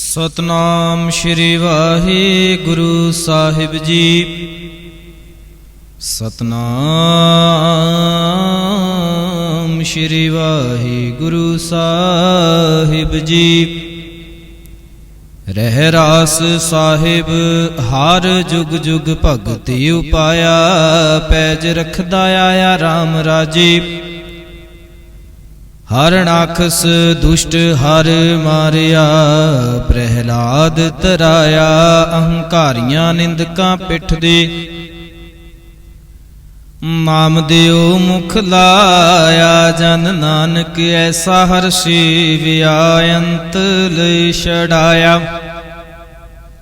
ਸਤਨਾਮ ਸ਼੍ਰੀ ਵਾਹਿਗੁਰੂ ਸਾਹਿਬ ਜੀ। ਸਤਨਾਮ ਸ਼੍ਰੀ ਵਾਹਿਗੁਰੂ ਸਾਹਿਬ ਜੀ। ਰਹਿ ਰਾਸ ਸਾਹਿਬ, ਹਰ ਜੁਗ ਜੁਗ ਭਗਤੀ ਉਪਾਇਆ, ਪੈਜ ਰਖਦਾ ਆਇਆ RAM ਰਾਜੀ। ਹਰ ਨਾਖਸ ਦੁਸ਼ਟ ਹਰ ਮਾਰਿਆ, ਪ੍ਰਹਿਲਾਦ ਤਰਾਇਆ, ਅਹੰਕਾਰੀਆਂ ਨਿੰਦਕਾਂ ਪਿੱਠ ਦੇ। ਨਾਮ ਮੁਖ ਲਾਇਆ, ਜਨ ਨਾਨਕ ਐਸਾ ਹਰਸ਼ੀ ਵਿਆਯੰਤ ਲਈ ਛੜਾਇਆ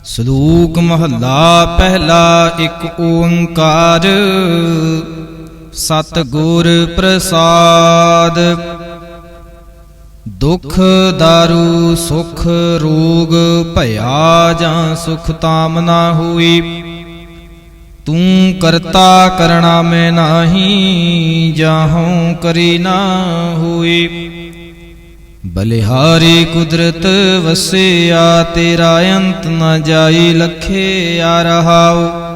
ਸਲੂਕ ਮਹੱਲਾ ਪਹਿਲਾ ਇੱਕ ਓੰਕਾਰ ਸਤ ਗੁਰ ਪ੍ਰਸਾਦ। ਦੁਖ ਦਾਰੂ, ਸੁਖ ਰੋਗ, ਭਇਆ ਜਾਂ ਸੁਖ ਤਾਮ ਨਾ ਹੋਈ। ਤੂੰ ਕਰਤਾ ਕਰਣਾ ਮੈਂ ਨਾਹੀ ਜਾਹਉ ਕਰੀ ਨਾ ਹੋਈ। ਬਲਿਹਾਰੀ ਕੁਦਰਤ ਵਸਿਆ, ਤੇਰਾ ਅੰਤ ਨਾ ਜਾਈ, ਲਖੇ ਆ ਰਹਾਉ।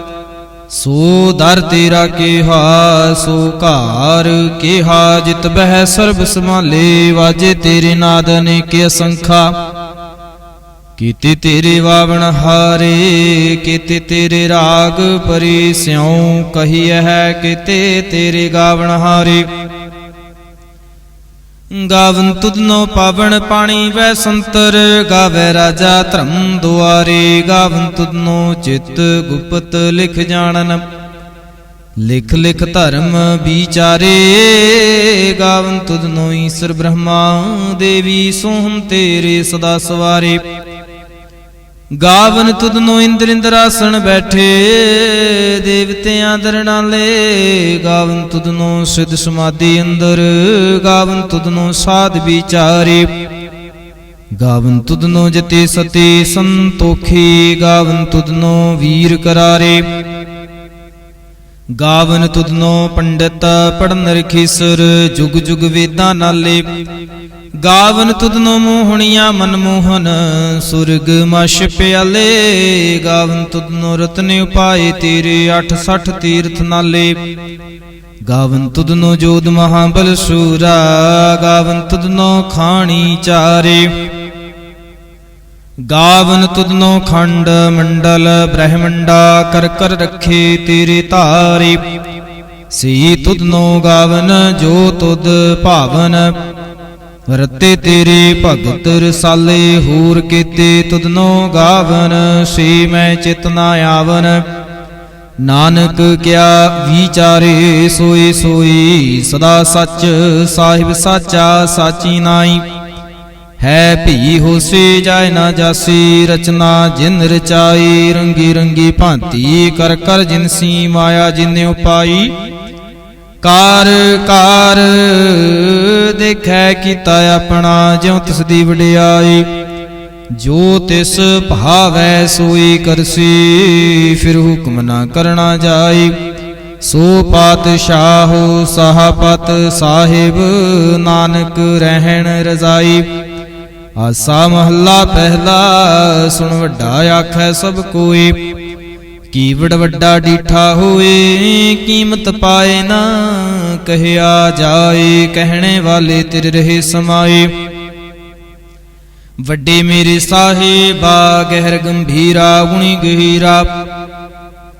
ਸੋ ਦਰ ਤੇਰਾ ਕਿਹਾ, ਸੋ ਘਾਰ ਕਿਹਾ, ਜਿਤ ਬਹਿ ਸਰਬ ਸਮਾਲੇ ਵਾਜੇ ਤੇਰੇ ਨਾਦ ਨੇ ਅਸੰਖਾ। ਕੀਤੇ ਤੇਰੇ ਵਾਵਣ ਹਾਰੇ, ਕੀਤੇ ਤੇਰੇ ਰਾਗ ਪਰੀ, ਸਿਉ ਕਹੀ ਹੈ, ਕੀਤੇ ਤੇਰੇ ਗਾਵਣ ਹਾਰੇ। ਗਾਵਨ ਤੁਧਨੋ ਪਾਵਨ ਪਾਣੀ ਵੈ ਸੰਤਰ, ਗਾਵੇ ਰਾਜਾ ਧਰਮ ਦੁਆਰੇ। ਗਾਵਨ ਤੁਧਨੋ ਚਿਤ ਗੁਪਤ ਲਿਖ ਜਾਣਨ, ਲਿਖ ਲਿਖ ਧਰਮ ਵਿਚਾਰੇ। ਗਾਵਨ ਤੁਧਨੋ ਈਸ਼ਰ ਬ੍ਰਹਮਾ ਦੇਵੀ ਸੋਹਮ ਤੇਰੇ ਸਦਾ ਸਵਾਰੇ। ਗਾਵਨ ਤੁਧਨੋ ਇੰਦਰ ਇੰਦਰਾਸਣ ਬੈਠੇ, ਦੇਵਤਿਆਂ ਦਰਣਾਲੇ ਗਾਵਨ ਤੁਧਨੋ ਸਿਧ ਸਮਾਧੀ ਅੰਦਰ, ਗਾਵਨ ਤੁਧਨੋ ਸਾਧ ਵਿਚਾਰੇ। ਗਾਵਨ ਤੁਧਨੋ ਜਤੇ ਸਤੇ ਸੰਤੋਖੀ, ਗਾਵਨ ਤੁਧਨੋ ਵੀਰ ਕਰਾਰੇ। ਗਾਵਨ ਤੁਧਨੋ ਪੰਡਤ ਪੜਨ ਰਖੀਸਰ ਜੁਗ ਜੁਗ ਵੇਦਾਂ ਨਾਲੇ। ਗਾਵਨ ਤੁਧਨੋ ਮੋਹਣੀਆਂ ਮਨਮੋਹਨ, ਸੁਰਗ ਮਸ਼ ਪਿਆਲੇ। ਗਾਵਨ ਤੁਧਨੋ ਰਤਨ ਉਪਾਏ ਤੇਰੇ 68 ਤੀਰਥ ਨਾਲੇ। ਗਾਵਨ ਤੁਧਨੋ ਜੋਦ ਮਹਾਬਲ ਸੂਰਾ, ਗਾਵਨ ਤੁਧਨੋ ਖਾਣੀ ਚਾਰੇ। ਗਾਵਨ ਤੁਧਨੋ ਖੰਡ ਮੰਡਲ ਬ੍ਰਹਮੰਡਾ ਕਰ ਕਰ ਰੱਖੇ ਤੇਰੇ ਧਾਰੇ। ਸੀ ਤੁਧਨੋ ਗਾਵਨ, ਜੋ ਤੁਧ ਭਾਵਨ। ਰਤੇ ਤੇਰੇ ਭਗਤ ਰਸਾਲੇ, ਹੋਰ ਕੀਤੇ ਤੁਧਨੋ ਗਾਵਨ। ਸੀ ਮੈਂ ਚਿਤ ਨਾ ਆਵਨ। ਨਾਨਕ ਕਿਆ ਵਿਚਾਰੇ ਸੋਈ ਸੋਈ, ਸਦਾ ਸੱਚ ਸਾਹਿਬ ਸਾਚਾ, ਸਾਚੀ ਨਾਈ। ਹੈ ਭੀ ਹੋਸੀ ਜਾਇ ਨਾ ਜਾਸੀ, ਰਚਨਾ ਜਿਨ ਰਚਾਈ, ਰੰਗੀ ਰੰਗੀ ਭਾਂਤੀ, ਕਰ ਕਰ ਜਿਨਸੀ ਮਾਇਆ ਜਿਨੇ ਉਪਾਈ। ਕਾਰ ਕਾਰ ਦੇਖੈ ਕੀਤਾ ਆਪਣਾ, ਜਿਉ ਤਿਸ ਦੀ ਵਡਿਆਈ। ਜੋ ਤਿਸ ਭਾਵੈ ਸੋਈ ਕਰਸੀ, ਫਿਰ ਹੁਕਮ ਨਾ ਕਰਨਾ ਜਾਈ। ਸੋ ਪਾਤਸ਼ਾਹੋ ਸਾਹਪਤ ਸਾਹਿਬ, ਨਾਨਕ ਰਹਿਣ ਰਜ਼ਾਈ। ਆਸਾ ਮਹੱਲਾ ਪਹਿਲਾ, ਸੁਣ ਵੱਡਾ ਆਖੈ ਸਭ ਕੋਈ। ਕੀਵੜ ਵੱਡਾ ਡੀਠਾ ਹੋਏ, ਕੀਮਤ ਪਾਏ ਨਾ, ਕਹਿਆ ਜਾਏ, ਕਹਿਣੇ ਵਾਲੇ ਤੇਰੇ ਰਹੇ ਸਮਾਏ। ਵੱਡੇ ਮੇਰੇ ਸਾਹਿਬਾ ਗਹਿਰ, ਗੰਭੀਰਾ, ਗੁਣੀ ਗਹੀਰਾ।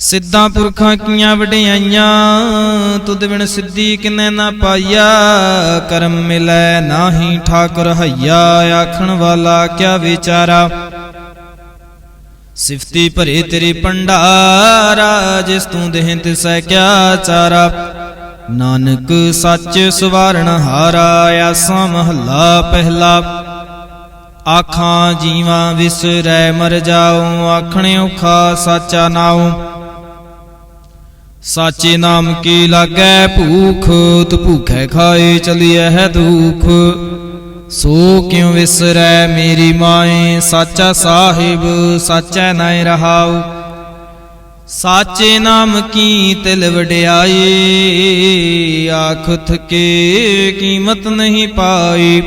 ਸਿੱਧਾਂ ਪੁਰਖਾਂ ਕੀਆਂ ਵਡਿਆਈਆਂ, ਤੁਧ ਬਿਨ ਸਿੱਧੀ ਕਿਨੇ ਨਾ ਪਾਈਆ? ਕਰਮ ਮਿਲੈ ਨਾਹੀ ਠਾਕੁਰ ਹਈਆ, ਆਖਣ ਵਾਲਾ ਕਿਆ ਵਿਚਾਰਾ? ਸਿਫਤੀ ਭਰੇ ਤੇਰੇ ਪੰਡਾਰਾ ਜਿਸ ਤੂੰ ਦੇਹ ਤਿਸੈ ਕਿਆ ਚਾਰਾ? ਨਾਨਕ ਸੱਚ ਸਵਾਰਣ ਹਾਰਾ, ਆਸਾ ਮਹੱਲਾ ਪਹਿਲਾ। ਆਖਾਂ ਜੀਵਾਂ ਵਿਸਰੈ, ਮਰ ਜਾਉ ਆਖਣੇ ਔਖਾ ਸਾਚਾ ਨਾਉ। ਸਾਚੇ ਨਾਮ ਕੀ ਲਾਗੈ ਭੂਖ, ਤ ਭੂਖੈ ਖਾਏ ਚਲੀਐ ਹੈ ਦੁਖ। ਸੋ ਕਿਉ ਵਿਸਰੈ ਮੇਰੀ ਮਾਏ, ਸਾਚਾ ਸਾਹਿਬ, ਸਾਚੈ ਨਾਇ ਰਹਾਉ। ਸਾਚੇ ਨਾਮ ਕੀ ਤਿਲ ਵਡਿਆਈ ਆਖ ਥਕੇ ਕੀਮਤ ਨਹੀਂ ਪਾਈ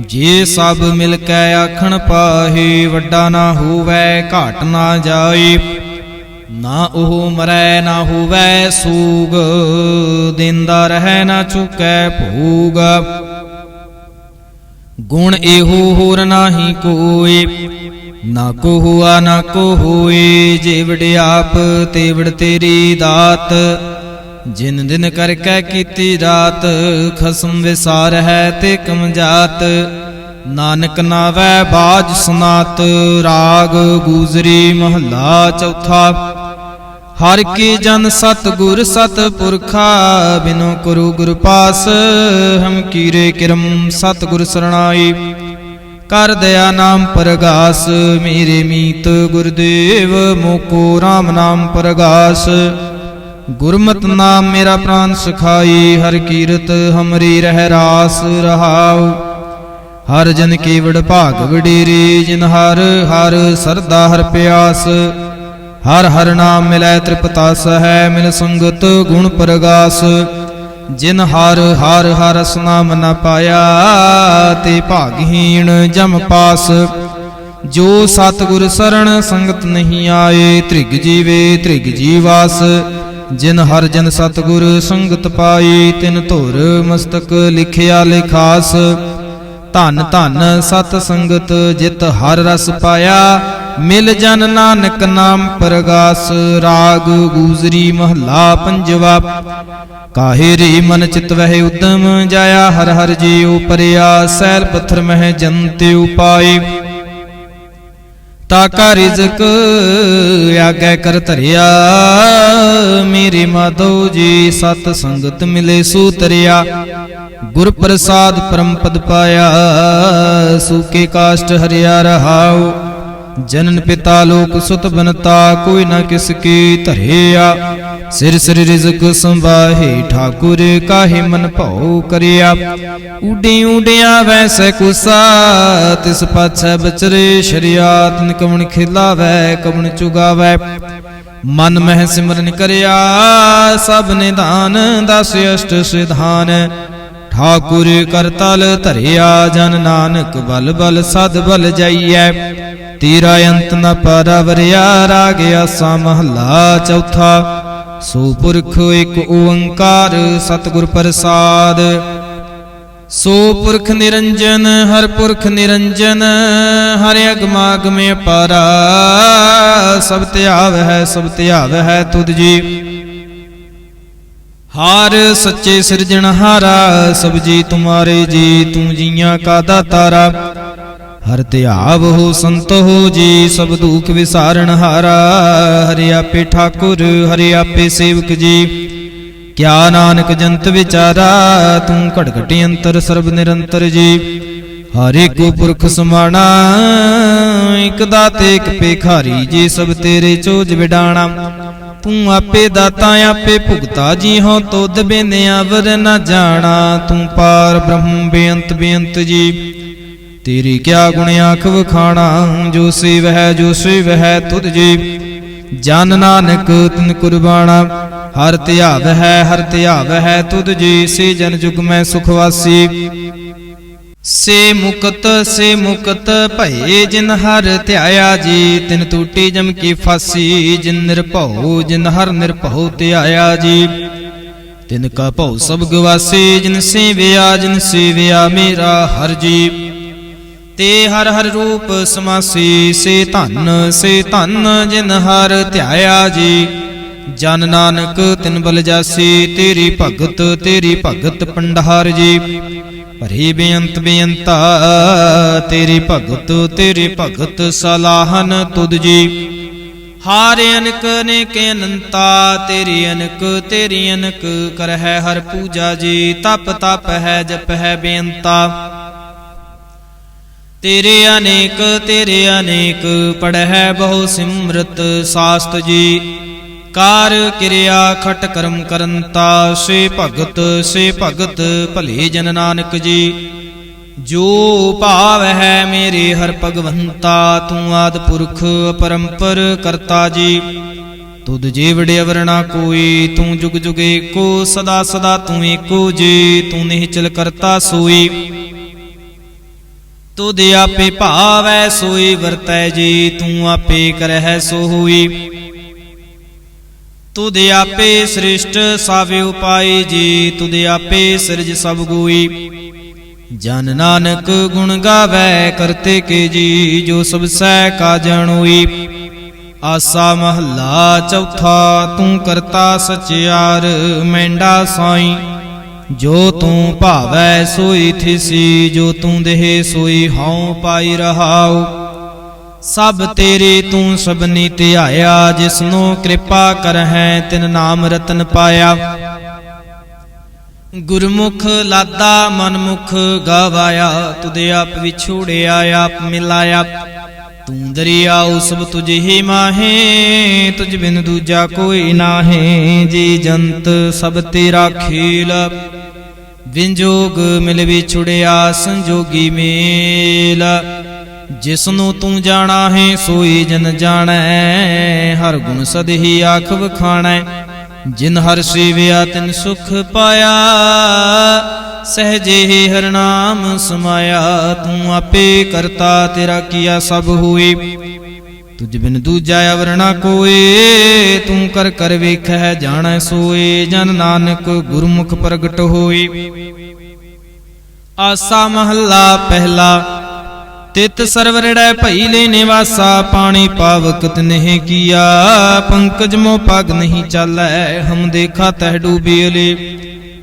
ਜੇ ਸਭ ਮਿਲ ਕੇ ਆਖਣ ਪਾਹੀ, ਵੱਡਾ ਨਾ ਹੋਵੇ, ਘਾਟ ਨਾ ਜਾਈ ਨਾ ਉਹ ਮਰੈ, ਨਾ ਹੋਵੇ ਸੂਗ। ਦਿੰਦਾ ਰਹਿ, ਨਾ ਚੁਕੈ ਭੂਗ। ਗੁਣ ਇਹੋ ਹੋਰ ਨਾਹੀ ਕੋਈ ਨਾ ਕੋ ਹੁਆ ਨਾ ਕੋ ਹੋਏ ਜੇਵੜ ਆਪ, ਤੇਵੜ ਤੇਰੀ ਦਾਤ। ਜਿਨ ਦਿਨ ਕਰ ਕੈ ਕੀਤੀ ਰਾਤ, ਖਸਮ ਵਿਸਾਰ ਹੈ ਤੇ ਕਮ ਜਾਤ ਨਾਨਕ ਨਾਵੈ ਬਾਜ ਸੁਨਾਤ, ਰਾਗ ਗੂਜਰੀ ਮਹੱਲਾ ਚੌਥਾ। ਹਰ ਕੀ ਜਨ ਸਤ ਗੁਰ ਸਤ ਪੁਰਖਾ ਬਿਨੋ ਗੁਰੂ ਗੁਰ ਪਾਸ ਹਮ ਕੀਰੇ ਕਿਰਮ ਸਤ ਗੁਰ ਸਰਣਾਈ। ਕਰ ਦਇਆ ਨਾਮ ਪਰਗਾਸ ਮੇਰੇ ਮੀਤ ਗੁਰਦੇਵ ਮੋਕੋ RAM ਨਾਮ ਪਰਗਾਸ। ਗੁਰਮਤਿ ਨਾਮ ਮੇਰਾ ਪ੍ਰਾਨ ਸਖਾਈ ਹਰ ਕੀਰਤ ਹਮਰੀ ਰਹਿ ਰਾਸ ਰਹਾਉ। ਹਰ ਜਨ ਕੇਵੜ ਭਾਗ ਵਡੇਰੇ ਜਿਨ ਹਰ ਹਰ ਸਰਦਾ ਹਰ ਪਿਆਸ। ਹਰ ਹਰ ਨਾਮ ਮਿਲੈ ਤ੍ਰਿਪਤਾਸ ਹੈ, ਮਿਲ ਸੰਗਤ ਗੁਣ ਪ੍ਰਗਾਸ। ਜਿਨ ਹਰ ਹਰ ਹਰ ਰਸ ਨਾਮ ਨ ਪਾਇਆ, ਤੇ ਭਾਗਹੀਣ ਜਮ ਪਾਸ। ਜੋ ਸਤਿਗੁਰ ਸਰਣ ਸੰਗਤ ਨਹੀਂ ਆਏ, ਤ੍ਰਿਗ ਜੀਵੇ ਤ੍ਰਿਗ ਜੀਵਾਸ। ਜਿਨ ਹਰ ਜਨ ਸਤਿਗੁਰ ਸੰਗਤ ਪਾਈ ਤਿਨ ਧੁਰ ਮਸਤਕ ਲਿਖਿਆ ਲਿਖਾਸ। ਧਨ ਧਨ ਸਤ ਸੰਗਤ, ਜਿਤ ਹਰ ਰਸ ਪਾਇਆ ਮਿਲ ਜਨ ਨਾਨਕ ਨਾਮ ਪ੍ਰਗਾਸ, ਰਾਗ ਗੂਜਰੀ ਮਹੱਲਾ ਪੰਜਵਾ। ਕਾਹੇ ਰੇ ਮਨ ਚਿਤ ਵਹਿ ਉਦਮ ਜਾਇਆ, ਹਰ ਹਰ ਜੀਉ ਪਰਿਆ, ਸੈਲ ਪੱਥਰ ਮਹਿ ਜੰਤੇ ਉਪਾਏ। ਤਾਕਾ ਰਿਜ਼ਕ ਆਗੇ ਕਰ ਧਰਿਆ, ਮੇਰੇ ਮਾਧੋ ਜੀ ਸਤ ਸੰਗਤ ਮਿਲੇ ਸੂਤਰਿਆ ਗੁਰ ਪ੍ਰਸਾਦ ਪਰਮ ਪਦ ਪਾਇਆ ਸੂਕੇ ਕਾਸ਼ਟ ਹਰਿਆ ਰਹਾਉ। ਜਨਨ ਪਿਤਾ ਲੋਕ ਸੁਤ ਬਨਤਾ, ਕੋਈ ਨਾ ਕਿਸ ਕੀ ਧਰਿਆ। ਸਿਰ ਸਿਰ ਰਿਜ਼ਕ ਸੰਭਾਹੇ ਠਾਕੁਰ ਕਾਹੇ ਮਨ ਭਉ ਕਰਿਆ। ਉਡੀ ਉਡਿਆ ਵੈਸੈ ਕੁਸਾ, ਤਿਸ ਪਾਛੈ ਬਚਰੇ ਸ਼ਰੀਆਤ ਕਵਣ ਖਿਲਾਵੈ, ਕਵਣ ਚੁਗਾਵੈ। ਮਨ ਮਹਿ ਸਿਮਰਨ ਕਰਿਆ, ਸਭ ਨਿਧਾਨ ਦਸ ਅਸ਼ਟ ਸਿਧਾਨ। ਠਾਕੁਰ ਕਰਤਲ ਧਰਿਆ, ਜਨ ਨਾਨਕ ਬਲ ਬਲ ਸਦ ਬਲ ਜਾਈਐ। ਤੇਰਾ ਅੰਤ ਨ ਪਰਵਰਿਆ ਰਾਗ ਆਸਾ ਮਹੱਲਾ ਚੌਥਾ। ਸੋ ਪੁਰਖ ਇੱਕ ਓੰਕਾਰ ਸਤਿਗੁਰ ਪ੍ਰਸਾਦ। ਸੋ ਪੁਰਖ ਨਿਰੰਜਨ, ਹਰ ਪੁਰਖ ਨਿਰੰਜਨ, ਹਰ ਅਗਮਾਗਮ ਪਾਰਾ ਸਭ ਧਿਆਵ ਹੈ, ਸਭ ਧਿਆਵ ਹੈ ਤੁਧ ਜੀ। ਹਾਰ ਸੱਚੇ ਸਿਰਜਣਹਾਰਾ, ਸਭ ਜੀ ਤੁਮਾਰੇ ਜੀ, ਤੂੰ ਜੀਆਂ ਕਾ ਦਾਤਾਰਾ। ਹਰ ਧਿਆਵ ਹੋ ਸੰਤ ਹੋ ਜੀ, ਸਭ ਦੁਖ ਵਿਸਾਰਨ ਹਾਰਾ। ਹਰਿ ਆਪੇ ਠਾਕੁਰ, ਹਰਿ ਆਪੇ ਸੇਵਕ ਜੀ। ਕਿਆ ਨਾਨਕ ਜੰਤ ਵਿਚਾਰਾ, ਤੂੰ ਘਟ ਅੰਤਰ, ਸਰਬ ਨਿਰੰਤਰ ਜੀ। ਹਰੇ ਕੋ ਪੁਰਖ ਸਮਾਣਾ, ਇਕ ਦਾਤੇ, ਇਕ ਪੇਖਾਰੀ ਜੀ, ਸਭ ਤੇਰੇ ਚੋਜ ਵਿਡਾਣਾ। ਤੂੰ ਆਪੇ ਦਾਤਾ, ਆਪੇ ਭੁਗਤਾ ਜੀ ਹੋ ਤੁਧ ਬੇਨਿਆ ਵਰ ਨਾ ਜਾਣਾ। ਤੂੰ ਪਾਰ ਬ੍ਰਹਮ ਬੇਅੰਤ ਬੇਅੰਤ ਜੀ। ਤੇਰੀ ਕਿਆ ਗੁਣ ਆਖ ਵਖਾਣਾ ਜੋ ਸੇ ਵਹਿ ਜੋ ਸੇ ਤੁਧ ਜੀ। ਜਨ ਨਾਨਕ, ਤਿਨ ਕੁਰਬਾਣਾ। ਹਰ ਧਿਆਵ ਹੈ ਹਰ ਧਿਆਵ ਹੈ ਤੁਧ ਜੀ। ਸੇ ਜਨ ਜੁਗ ਮੈਂ ਸੁਖ ਸੇ ਮੁਕਤ ਸੇ ਮੁਕਤ ਭਏ ਜਿਨ ਹਰ ਧਿਆਇਆ ਜੀ। ਤਿਨ ਟੂਟੀ ਜਮ ਕੀ ਫਾਸੀ। ਜਿਨ ਨਿਰਭਉ, ਜਿਨ ਹਰ ਨਿਰਭਉ ਧਿਆਇਆ ਜੀ। ਤਿਨ ਕਾ ਭਉ ਸਭ ਗਵਾਸੀ। ਜਿਨ ਸੇਵਿਆ ਜਿਨ ਸੇਵਿਆ ਮੇਰਾ ਹਰ ਜੀ। ਤੇ ਹਰ ਹਰ ਰੂਪ ਸਮਾਸੀ, ਸੇ ਧਨ ਸੇ ਧਨ ਜਿਨ ਹਰ ਧਿਆਇਆ ਜੀ। ਜਨ ਨਾਨਕ, ਤਿਨ ਬਲ ਜਾਸੀ, ਤੇਰੀ ਭਗਤ ਤੇਰੀ ਭਗਤ ਪੰਡਾਰ ਜੀ। ਭਰੀ ਬੇਅੰਤ ਬੇਅੰਤਾ, ਤੇਰੀ ਭਗਤ ਤੇਰੀ ਭਗਤ ਸਲਾਹਨ ਤੁਧ ਜੀ। ਹਾਰੇ ਅਨਕ ਅਨੇਕ ਅਨੰਤਾ, ਤੇਰੀ ਅਨਕ ਤੇਰੀ ਅਨਕ ਕਰਹਿ ਹਰ ਪੂਜਾ ਜੀ। ਤਪ ਤਪ ਹੈ, ਜਪ ਹੈ ਬੇਅੰਤਾ। ਤੇਰੇ ਅਨੇਕ ਤੇਰੇ ਅਨੇਕ ਪੜਹਿ ਬਹੁ ਸਿਮਰਤ ਸਾਸਤ ਜੀ। ਕਾਰ ਕਿਰਿਆ ਖਟ ਕਰਮ ਕਰਨਤਾ ਸੇ ਭਗਤ ਸੇ ਭਗਤ ਭਲੇ ਜਨ ਨਾਨਕ ਜੀ। ਜੋ ਭਾਵ ਹੈ ਮੇਰੇ ਹਰ ਭਗਵੰਤਾ, ਤੂੰ ਆਦ ਪੁਰਖ ਅਪਰੰਪਰ ਕਰਤਾ ਜੀ। ਤੁਧ ਜੀਵੜੇ ਅਵਰਣਾ ਕੋਈ, ਤੂੰ ਜੁਗ ਜੁਗ ਏਕੋ, ਸਦਾ ਸਦਾ ਤੂੰ ਏਕੋ ਜੀ, ਤੂੰ ਨਿਹਚਲ ਕਰਤਾ ਸੋਈ। ਤੁਧ ਆਪੇ ਭਾਵੈ ਸੋਈ ਵਰਤੈ ਜੀ, ਤੂੰ ਆਪੇ ਕਰਹਿ ਸੋ ਹੋਈ ਤੁਧ ਆਪੇ ਸ੍ਰਿਸ਼ਟ ਸਾਵੇ ਉਪਾਈ ਜੀ, ਤੁਧ ਆਪੇ ਸਿਰਜ ਸਭ ਗੋਈ। ਜਨ ਨਾਨਕ ਗੁਣ ਗਾਵੇ ਕਰਤੇ ਕੇ ਜੀ, ਜੋ ਸਭ ਸਹਿ ਕਾ ਜਣੋਈ ਆਸਾ ਮਹੱਲਾ ਚੌਥਾ, ਤੂੰ ਕਰਤਾ ਸਚਿਆਰ, ਮੈਂਡਾ ਸਾਈ। ਜੋ ਤੂੰ ਭਾਵੈ ਸੋਈ ਥਿਸੀ, ਜੋ ਤੂੰ ਦੇਹ ਸੋਈ ਹਉ ਪਾਈ ਰਹਾਉ। ਸਭ ਤੇਰੇ ਤੂੰ ਸਭਨੀ ਧਿਆਇਆ, ਜਿਸਨੂੰ ਕਿਰਪਾ ਕਰਹਿ, ਤਿਨ ਨਾਮ ਰਤਨ ਪਾਇਆ। ਗੁਰਮੁਖ ਲਾਦਾ ਮਨਮੁਖ ਗਵਾਇਆ, ਤੁਧ ਆਪ ਵਿਛੋੜਿਆ, ਆਪ ਮਿਲਾਇਆ। ਤੂੰ ਦਰਿਆਉ ਸਭ ਤੁਝ ਹੀ ਮਾਹੇ, ਤੁਝ ਬਿਨ ਦੂਜਾ ਕੋਈ ਨਾਹੇ। ਜੀ ਜੰਤ ਸਭ ਤੇਰਾ ਖੇਲ। ਵਿੰਜੋਗ ਮਿਲ ਵਿਛੁੜਿਆ ਸੰਜੋਗੀ ਮੇਲ। ਜਿਸਨੂੰ ਤੂੰ ਜਾਣਾ ਹੈ, ਸੋਈ ਜਨ ਜਾਣੈ। ਹਰ ਗੁਣ ਸਦਹੀ ਆਖ ਵਖਾਣੈ ਜਿਨ ਹਰ ਸੇਵਿਆ, ਤਿਨ ਸੁਖ ਪਾਇਆ। ਸਹਜੇ ਹੀ ਹਰ ਨਾਮ ਸਮਾਇਆ। ਤੂੰ ਆਪੇ ਕਰਤਾ, ਤੇਰਾ ਕੀਆ ਸਭ ਹੋਈ। ਤੁਝ ਬਿਨ ਦੂਜਾ ਅਵਰਣਾ ਕੋਏ, ਤੂੰ ਕਰ ਕਰ ਵੇਖੈ ਜਾਣੈ ਸੋਏ, ਜਨ ਨਾਨਕ ਗੁਰਮੁਖ ਪ੍ਰਗਟ ਹੋਏ। ਆਸਾ ਮਹੱਲਾ ਪਹਿਲਾ, ਤਿਤ ਸਰਵਰੜੈ ਭਈ ਲੈ ਨਿਵਾਸਾ, ਪਾਣੀ ਪਾਵਕ ਤਨਹਿ ਕੀਆ, ਪੰਕਜ ਮੋ ਪਗ ਨਹੀਂ ਚਾਲੈ, ਹਮ ਦੇਖਾ ਤਹਿ ਡੂਬੀਲੇ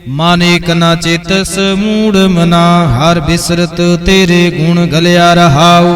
ਮਾਨੇ ਕਨਾ ਚੇਤਸ, ਮੂੜ ਮਨਾ, ਹਰ ਬਿਸਰਤ ਤੇਰੇ ਗੁਣ ਗਲਿਆ ਰਹਾਓ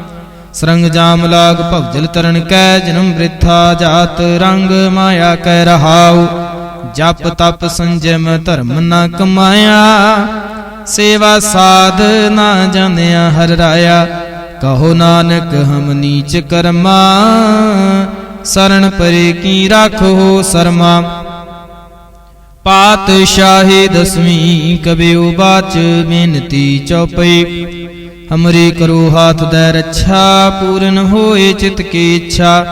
ਸਰੰਗ ਜਾਮ ਲਾਗ ਭਵਜਲ ਤਰਨ ਕੈ, ਜਨਮ ਬ੍ਰਿਥਾ ਜਾਤ ਰੰਗ ਮਾਇਆ ਕੈ ਰਹਾਉ। ਜਪ ਤਪ ਸੰਜਮ ਧਰਮ ਨਾ ਕਮਾਇਆ। ਸੇਵਾ ਸਾਧ ਨਾ ਜਾਣਿਆ ਹਰ ਰਾਇਆ। ਕਹੋ ਨਾਨਕ ਹਮ ਨੀਚ ਕਰਮਾ। ਸਰਣ ਪਰੇ ਕੀ ਰਾਖੋ ਸਰਮਾ। ਪਾਤਸ਼ਾਹੀ ਦਸਵੀਂ ਕਬਿਉ ਬਾਚ ਬੇਨਤੀ ਚਉਪਈ। ਅਮਰੀ ਕਰੋ ਹਾਥ ਦੇ ਰੱਛਾ, ਪੂਰਨ ਹੋਏ ਚਿਤ ਕੀ ਇੱਛਾ।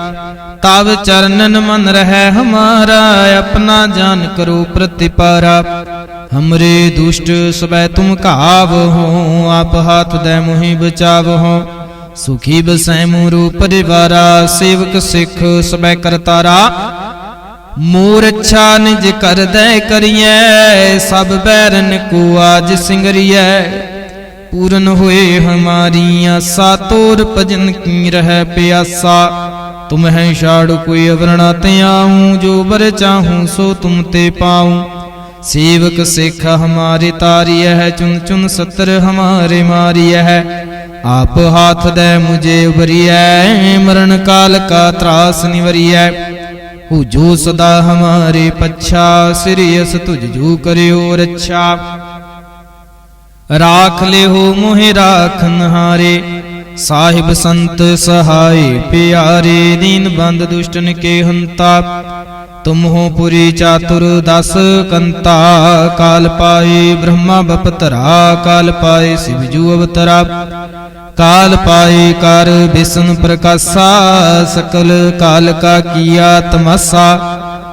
ਤਬ ਚਰਨਨ ਮਨ ਰਹਿ ਹਮਾਰਾ, ਆਪਣਾ ਜਾਨ ਕਰੋ ਪ੍ਰਤਿਪਾਰਾ। ਹਮਰੇ ਦੁਸ਼ਟ ਸਬੈ ਤੁਮ ਘਾਵ ਹੋ, ਆਪ ਹਾਥ ਦੇ ਮੋਹਿ ਬਚਾਵ ਹੋ। ਸੁਖੀ ਬਸੈ ਮੂਰੂ ਪਰਿਵਾਰਾ, ਸੇਵਕ ਸਿੱਖ ਸਬੈ ਕਰਤਾਰਾ। ਮੂਰ ਅੱਛਾ ਨਿਜ ਕਰਦੈ ਕਰੀਐ, ਸਭ ਬੈਰਨ ਕੋ ਆਜ ਸਿੰਗਰੀਐ। ਪੂਰਨ ਹੋਏ ਹਮਾਰੀ ਆਸਾ ਤੋਰ ਭਜਨ ਕੀ ਰਹਿ ਪਿਆਸਾ? ਤੁਮ ਹੈ ਛਾੜ ਕੋਈ ਅਵਰਣਾ ਤਿਆਉ ਜੋ ਬਰ ਚਾਹੂੰ ਸੋ ਤੁਮ ਤੇ ਪਾਉ। ਸੇਵਕ ਸਿੱਖ ਹਮਾਰੇ ਤਾਰੀਐ ਹੈ ਚੁਨ ਚੁਨ ਸਤਰ ਹਮਾਰੇ ਮਾਰੀਐ। ਹੈ ਆਪ ਹਾਥ ਦੇ ਮੁਝੇ ਉਬਰੀਐ ਮਰਨ ਕਾਲ ਕਾ ਤਰਾਸ ਨਿਵਰੀਐ। ਹੂ ਜੋ ਸਦਾ ਹਮਾਰੇ ਪੱਛਾ ਸਿਰਿਯਸ ਤੁਝ ਜੋ ਕਰਿਓ ਰੱਛਾ। ਰਾਖ ਲਿਓ ਮੋਹਿ ਰਾਖਨ ਹਾਰੇ, ਸਾਹਿਬ ਸੰਤ ਸਹਾਈ ਪਿਆਰੇ, ਦੀਨ ਬੰਦ ਦੁਸ਼ਟਨ ਕੇ ਹੰਤਾ। ਤੁਮ ਹੋ ਪੁਰੀ ਚਾਤੁਰ ਦਸ ਕੰਤਾ, ਕਾਲ ਪਾਏ ਬ੍ਰਹਮਾ ਬਪਤਰਾ, ਕਾਲ ਪਾਏ ਸਿਵ ਜੂ ਅਵਤਰਾ। ਕਾਲ ਪਾਏ ਕਰ ਬਿਸ਼ਨ ਪ੍ਰਕਾਸ਼ਾ, ਸਕਲ ਕਾਲ ਕਾ ਕੀਆ ਤਮਸਾ।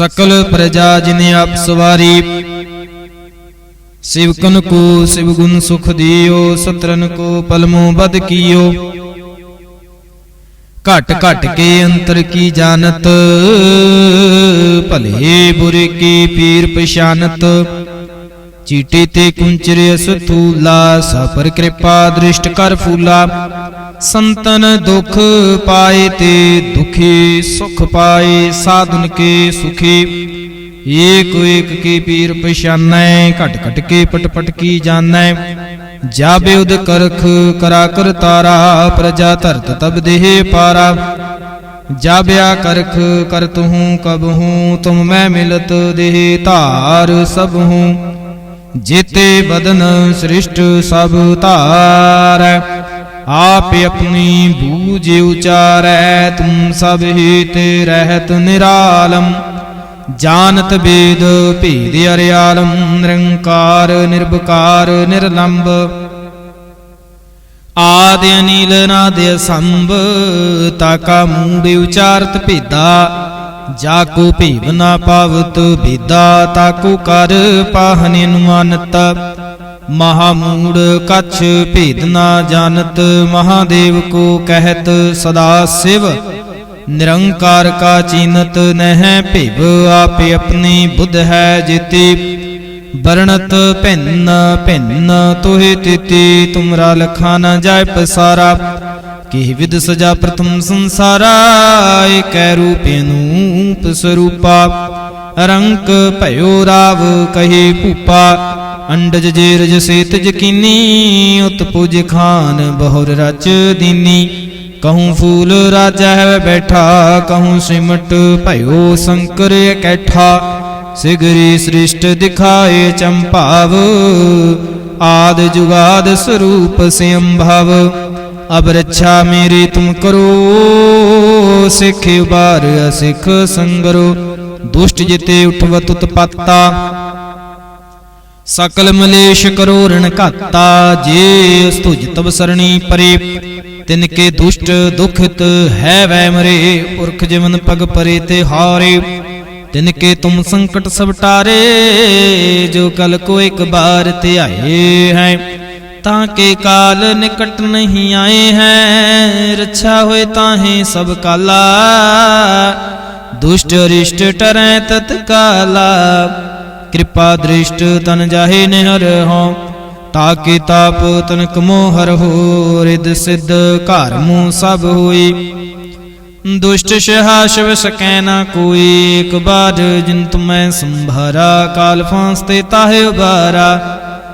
ਸਕਲ ਪ੍ਰਜਾ ਜਿਨ ਆਪ ਸਵਾਰੀ। ਸਿਵਕਨ ਕੋ ਸਿਵ ਗੁਣ ਸੁਖ ਦਿਓ, ਸਤਰਨ ਕੋ ਪਲਮੋ ਬਦ ਕੀਓ। ਘਟ ਘਟ ਕੇ ਅੰਤਰ ਕੀ ਜਾਣਤ, ਭਲੇ ਬੁਰੇ ਕੀ ਪੀਰ ਪਛਾਨਤ। ਚੀਟੇ ਤੇ ਕੁੰਚਰੇ ਸਥੂਲਾ ਸਪਰ ਕਿਰਪਾ ਦ੍ਰਿਸ਼ਟ ਕਰ ਫੂਲਾ। ਸੰਤਨ ਦੁਖ ਪਾਏ ਤੇ ਦੁਖੀ, ਸੁਖ ਪਾਏ ਸਾਧਨ ਕੇ ਸੁਖੀ। ਏਕ ਏਕ ਕੀ ਪੀਰ ਪਛਾਨੈ, ਘਟ ਘਟ ਕੇ ਪਟ ਪਟ ਕੀ ਜਾਣੈ। ਜਾਬੇ ਉਦ ਕਰਖ ਕਰਾ ਕਰ ਤਾਰਾ, ਪ੍ਰਜਾ ਧਰਤ ਤਬ ਦੇਹ ਪਾਰਾ। ਜਾਬਿਆ ਕਰਖ ਕਰਤ ਹੂੰ, ਕਬ ਹੂੰ, ਤੁਮ ਮੈਂ ਮਿਲਤ ਦੇਹ ਧਾਰ ਸਭ ਹੂੰ। ਜੇਤੇ ਬਦਨ ਸ੍ਰਿਸ਼ਟ ਸਭ ਧਾਰੈ, ਆਪ ਆਪਣੀ ਬੂਝ ਉਚਾਰੈ, ਤੁਮ ਸਭ ਹੀ ਰਹਿਤ ਨਿਰਾਲਮ। ਜਾਣਤ ਬੇਦ ਭੇਦ ਅਰਿਆਲਮ, ਨਿਰੰਕਾਰ ਨਿਰਭਕਾਰ ਨਿਰਲੰਭ ਆਦਿ ਅਨੀਲ ਨਾਦ ਸੰਭ ਤਾਕਾ ਮੂੜ ਉਚਾਰਤ ਭੇਦਾ। ਜਾ ਕੋ ਭੇਵ ਨਾ ਪਾਵਤ, ਬੇਦਾ ਤਾਕੋ ਕਰ ਪਾਹਨ ਅਨੁਮਾਨਤ ਮਹਾ ਮੂੜ ਕਛ ਭੇਦ ਨਾ ਜਾਣਤ, ਮਹਾਦੇਵ ਕੋ ਕਹਿਤ ਸਦਾ ਸਿਵ। ਨਿਰੰਕਾਰ ਕਾ ਚੀਨਤ ਨਹਿ ਭਿਵ, ਆਪੇ ਆਪਣੀ ਬੁੱਧ ਹੈ ਜਿਤੀ। ਵਰਣਤ ਭਿੰਨ ਭਿੰਨ ਤੋਹਿ ਤਿਤੀ, ਤੁਮਰਾ ਲਖਾ ਨ ਜਾਏ ਪਸਾਰਾ। ਕਿਹ ਵਿਦ ਸਜਾ ਪ੍ਰਥਮ ਸੰਸਾਰਾ, ਏਕੈ ਰੂਪੇ ਸਰੂਪਾ। ਰੰਕ ਭਇਓ ਰਾਵ ਕਹੇ ਭੂਪਾ, ਅੰਡਜ ਜੇਰਜ ਸੇਤ ਜਕੀਨੀ ਉਤਪੁਜ ਖਾਨ ਬਹੁਰ ਰਚ ਦੀਨੀ। ਕਹੂੰ ਫੂਲ ਰਾਜਾ ਹੈ ਬੈਠਾ, ਕਹੂੰ ਸਿਮਟ ਭਇਓ ਸ਼ੰਕਰ ਇਕੱਠਾ ਸਿਗਰੀ ਸ੍ਰਿਸ਼ਟ ਦਿਖਾਏ ਚੰਪਾਵ, ਆਦ ਜੁਗਾਦ ਸਰੂਪ ਸਿਅੰਭਵ। ਅਬ ਰੱਛਾ ਮੇਰੀ ਤੁਮ ਕਰੋ, ਸਿੱਖ ਉਬਾਰ ਅਸਿਖ ਸੰਗਰੋ, ਦੁਸ਼ਟ ਜਿਤੇ ਉਠਵਤ ਉਤਪਾਤਾ। ਸਕਲ ਮਲੇਸ਼ ਕਰੋ ਰਣ ਘਾਤਾ, ਜੇ ਅਸਤੁਜ ਤਬ ਸਰਣੀ ਪਰੇ। ਤਿਨ ਕੇ ਦੁਸ਼ਟ ਦੁਖਿਤ ਹੈ ਵੈ ਮਰੇ, ਪੁਰਖ ਜਿਵਨ ਪਗ ਪਰੇ ਤੇ ਹਾਰੇ। ਤਿਨ ਕੇ ਤੁਮ ਸੰਕਟ ਸਭ ਟਾਰੇ ਜੋ ਕਲ ਕੋ ਇੱਕ ਬਾਰ ਤੇ ਆਏ ਹੈ। ਤਾਂ ਕੇ ਕਾਲ ਨਿਕਟ ਨਹੀਂ ਆਏ ਹੈ। ਰੱਛਾ ਹੋਏ ਤਾਹੇ ਸਭ ਕਾਲਾ। ਦੁਸ਼ਟ ਰਿਸ਼ਟ ਟਰੈ ਤਤਕਾਲਾ। ਕਿਰਪਾ ਦ੍ਰਿਸ਼ਟ ਤਨ ਜਾਹੇ ਨਿਹਰ ਹੋ। ਤਾਕੇ ਤਾਪ ਤਨਕ ਮੋਹਰ ਹੋ ਰਿਦ ਸਿੱਧ ਘਰ ਮੂੰ ਸਭ ਹੋਈ। ਦੁਸ਼ਟ ਸ਼ਹਾ ਸ਼ਿਵ ਸਕੈ ਨਾ ਕੋਈ ਇੱਕ ਬਾਰ ਜਿਨ ਤੁਮੈ ਸੰਭਾਰਾ। ਕਾਲ ਫਾਂਸ ਤੇ ਤਾਹੇ ਉਬਾਰਾ।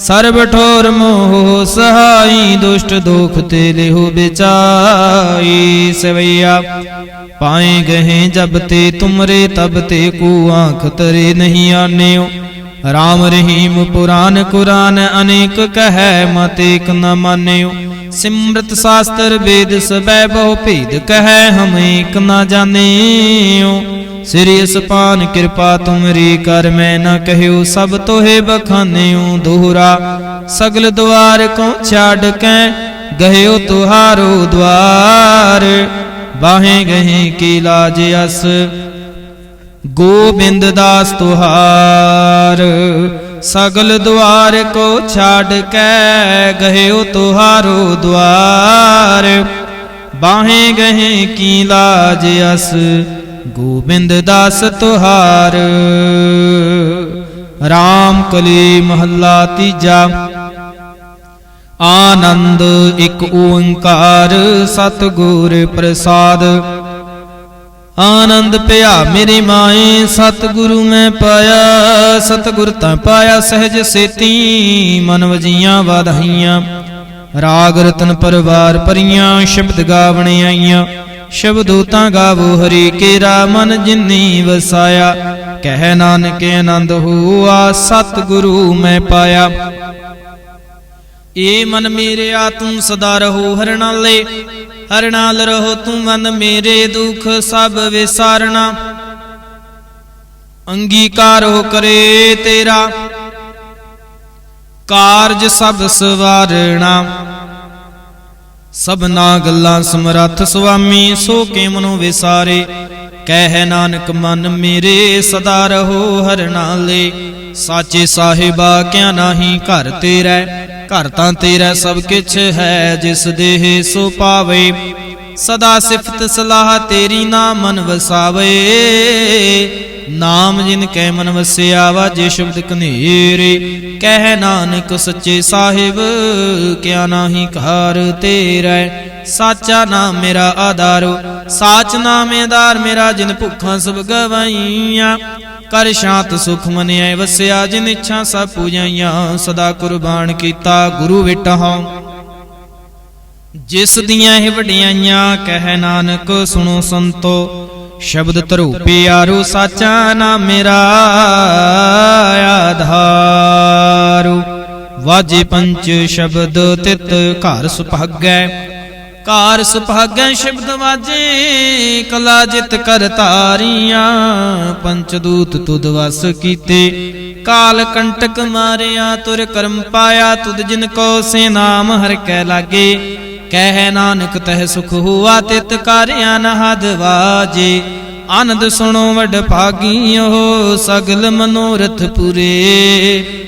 ਸਰਬ ਠੋਰ ਮੋਹ ਸਹਾਈ, ਦੁਸ਼ਟ ਦੁਖ ਤੇ ਲਿਹੋ ਬੇਚਾਈ। ਸਵਈਆ, ਪਾਏ ਗਏ ਜਬ ਤੇ ਤੁਮਰੇ, ਤਬ ਤੇ ਕੋ ਆਂਖ ਤਰੇ ਨਹੀਂ ਆਨਿਓ। ਰਾਮ ਰਹੀਮ ਪੁਰਾਨ ਕੁਰਾਨ ਅਨੇਕ ਕਹੈ, ਮਤ ਏਕ ਨ ਮਾਨਿਓ। ਸਿਮਰਤ ਸਾਸਤਰ ਵੇਦ ਸਬੈ ਬਹੁ ਭੇਦ ਕਹੈ, ਹਮ ਏਕ ਨ ਜਾਣਿਓ। ਸ੍ਰੀ ਅਸਪਾਨ ਕਿਰਪਾ ਤੁਮਰੀ ਕਰ, ਮੈਂ ਨਾ ਕਹਿਓ, ਸਭ ਤੋਹੇ ਬਖਾਨਿਓ। ਦੋਹਰਾ ਸਗਲ ਦੁਆਰ ਕੋ ਛਾੜ ਕੈ, ਗਹਿਓ ਤੁਹਾਰੋ ਦਵਾਰ ਬਾਹੇ ਗਹੇ ਕੀ ਲਾਜ ਅਸ ਗੋਬਿੰਦ ਦਾਸ ਤੁਹਾਰ, ਸਗਲ ਦੁਆਰ ਕੋ ਛਾੜ ਕੈ ਗਹਿਓ ਤੁਹਾਰੋ ਦੁਆਰ। ਬਾਹੇ ਗਹੇ ਕੀ ਲਾਜ ਅਸ, ਗੋਬਿੰਦ ਦਾਸ ਤੁਹਾਰ। RAM ਕਲੀ ਮਹੱਲਾ ਤੀਜਾ, ਆਨੰਦ ਇੱਕ ਓੰਕਾਰ, ਸਤਿਗੁਰ ਪ੍ਰਸਾਦ। ਆਨੰਦ ਪਿਆ ਮੇਰੀ ਮਾਏ, ਸਤਿਗੁਰੂ ਮੈਂ ਪਾਇਆ, ਸਤਿਗੁਰ ਤਾਂ ਪਾਇਆ ਸਹਿਜ ਸੇਤੀ, ਮਨ ਵਜੀਆਂ ਵਾਧਾਈਆਂ। ਰਾਗ ਰਤਨ ਪਰਵਾਰ ਪਰੀਆਂ ਸ਼ਬਦ ਗਾਵਣ ਆਈਆਂ। ਸ਼ਬਦੋ ਤਾਂ ਗਾਵੋ ਹਰੀ ਕੇਰਾ, ਮਨ ਜਿਨੀ ਵਸਾਇਆ। ਕਹਿ ਨਾਨਕ ਆਨੰਦ ਹੋਆ, ਸਤਿਗੁਰੂ ਮੈਂ ਪਾਇਆ। ਏ ਮਨ ਮੇਰਿਆ ਤੂੰ ਸਦਾ ਰਹੋ ਹਰ ਨਾਲੇ ਹਰ ਨਾਲ ਰਹੋ ਤੂੰ ਮਨ ਮੇਰੇ ਦੁਖ ਸਭ ਵਿਸਾਰਣਾ। ਅੰਗੀਕਾਰ ਹੋ ਕਰੇ ਤੇਰਾ। ਕਾਰਜ ਸਭ ਸਵਾਰਣਾ। ਸਭਨਾ ਗੱਲਾਂ ਸਮਰੱਥ ਸੁਆਮੀ, ਸੋ ਕੇ ਮਨੋ ਵਿਸਾਰੇ। ਕਹਿ ਨਾਨਕ, ਮਨ ਮੇਰੇ ਸਦਾ ਰਹੋ ਹਰ ਨਾਲੇ ਸਾਚੇ ਸਾਹਿਬਾ, ਕਿਆ ਨਾਹੀ ਘਰ ਤੇਰਾ। ਘਰ ਤਾਂ ਤੇਰਾ ਸਭ ਕਿਛ ਹੈ, ਜਿਸ ਦੇਹ ਸੋ ਪਾਵੇ। ਸਦਾ ਸਿਫਤ ਸਲਾਹ ਤੇਰੀ ਨਾ ਮਨ ਵਸਾਵੇ ਨਾਮ ਜਿਨ ਕੈ ਮਨ ਵਸਿਆ ਵਾਜੇ ਸ਼ਬਦ ਕਨੇਰੇ। ਕਹਿ ਨਾਨਕ ਸੱਚੇ ਸਾਹਿਬ, ਕਿਆ ਨਾਹੀ ਘਰ ਤੇਰਾ ਸਾਚਾ ਨਾਮ ਮੇਰਾ ਆਧਾਰੋ, ਸਾਚ ਨਾਮੇਦਾਰ ਮੇਰਾ, ਜਿਨ ਭੁੱਖਾਂ ਸਭ ਗਵਾਈਆਂ। ਕਰ ਸ਼ਾਂਤ ਸੁਖ ਮਨਿਐ, ਵਸਿਆ ਜਿਨ ਇੱਛਾ ਸਭ ਪੂਜਾਈਆਂ, ਸਦਾ ਕੁਰਬਾਨ ਕੀਤਾ ਗੁਰੂ ਵਿਟਹੁ। ਜਿਸ ਦੀਆਂ ਇਹ ਵਡਿਆਈਆਂ, ਕਹਿ ਨਾਨਕ ਸੁਣੋ ਸੰਤੋ। ਸ਼ਬਦ ਧਰੂ ਪਿਆਰੂ ਸਾਚਾ ਨਾ ਮੇਰਾ ਆਧਾਰੋ। ਵਾਜੇ ਪੰਚ ਸ਼ਬਦ ਤਿਤ ਘਰ ਸੁਭਾਗੈ ਕਾਰ ਸੁਭਾਗੈ ਸ਼ਬਦ ਵਾਜੇ ਕਲਾ ਜਿਤ ਕਰ ਤਾਰੀਆਂ ਪੰਚ ਦੂਤ ਤੁਧ ਵਸ ਕੀਤੇ। ਕਾਲ ਕੰਟਕ ਮਾਰਿਆ, ਤੁਰ ਕਰਮ ਪਾਇਆ, ਤੁਧ ਜਿਨ ਕੋ ਸੇ ਨਾਮ ਹਰ ਕੈ ਲਾਗੇ। ਕਹਿ ਨਾਨਕ ਤਹਿ ਸੁਖ ਹੁਆ, ਤਿਤ ਕਾਰਿਆ ਨਹਦ ਵਾਜੇ। ਆਨੰਦ ਸੁਣੋ ਵਡ ਭਾਗੀਓ ਸਗਲ ਮਨੋਰਥ ਪੂਰੇ।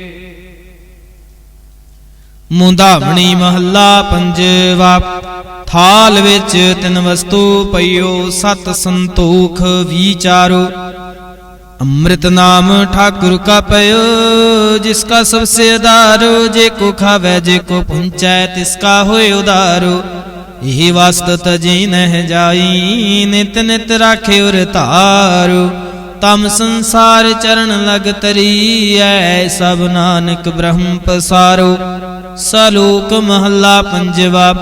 ਮੁੰਦਾਵਣੀ ਮਹੱਲਾ ਪੰਜਵਾ, ਥਾਲ ਵਿੱਚ ਤਿੰਨ ਵਸਤੂ ਪਈਓ, ਸਤ ਸੰਤੋਖ ਵਿਚਾਰੋ ਅੰਮ੍ਰਿਤ ਨਾਮ ਠਾਕੁਰ ਕਾ ਪਇਓ ਜਿਸ ਕਾ ਸਭ ਸੇ ਆਧਾਰੋ ਜੇ ਕੋ ਖਾਵੇ, ਜੇ ਕੋ ਪੁੰਚੈ, ਤਿਸ ਕਾ ਹੋਏ ਉਦਾਰੋ। ਇਹ ਵਸਤ ਤਜੀ ਨਹਿ ਜਾਈ, ਨਿਤ ਨਿਤ ਰਾਖੇ ਉਰ ਧਾਰੋ। ਤਮ ਸੰਸਾਰ ਚਰਨ ਲਗ ਤਰੀਐ, ਸਭ ਨਾਨਕ ਬ੍ਰਹਮ ਪਸਾਰੋ। ਸਲੋਕ ਮਹੱਲਾ ਪੰਜਵਾ,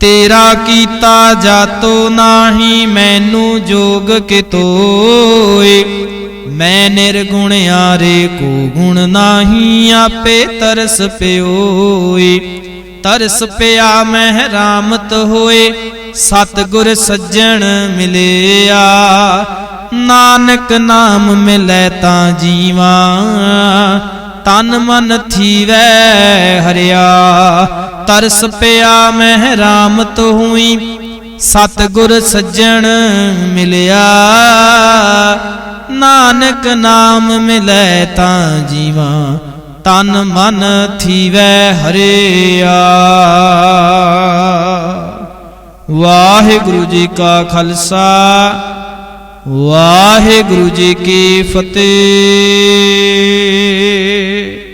ਤੇਰਾ ਕੀਤਾ ਜਾਤੋ ਨਾਹੀ, ਮੈਨੂੰ ਜੋਗ ਕਿਤੋਏ ਮੈਂ ਨਿਰਗੁਣ ਆਰੇ ਕੋ ਗੁਣ ਨਾਹੀ ਆਪੇ ਤਰਸ ਪਿਓਏ ਤਰਸ ਪਿਆ ਮਹਿ ਰਾਮਤ ਹੋਏ, ਸਤਿਗੁਰ ਸੱਜਣ ਮਿਲਿਆ। ਨਾਨਕ ਨਾਮ ਮਿਲੈ ਤਾਂ ਜੀਵਾ, ਤਨ ਮਨ ਥੀਵੈ ਹਰਿਆ। ਤਰਸ ਪਿਆ ਮਹਿ ਰਾਮਤ ਹੋਈ ਸਤਿਗੁਰ ਸੱਜਣ ਮਿਲਿਆ। ਨਾਨਕ ਨਾਮ ਮਿਲੈ ਤਾਂ ਜੀਵਾ, ਤਨ ਮਨ ਥੀਵੈ ਹਰਿਆ। ਵਾਹਿਗੁਰੂ ਜੀ ਕਾ ਖਾਲਸਾ ਵਾਹਿਗੁਰੂ ਜੀ ਕੀ ਫਤਿਹ।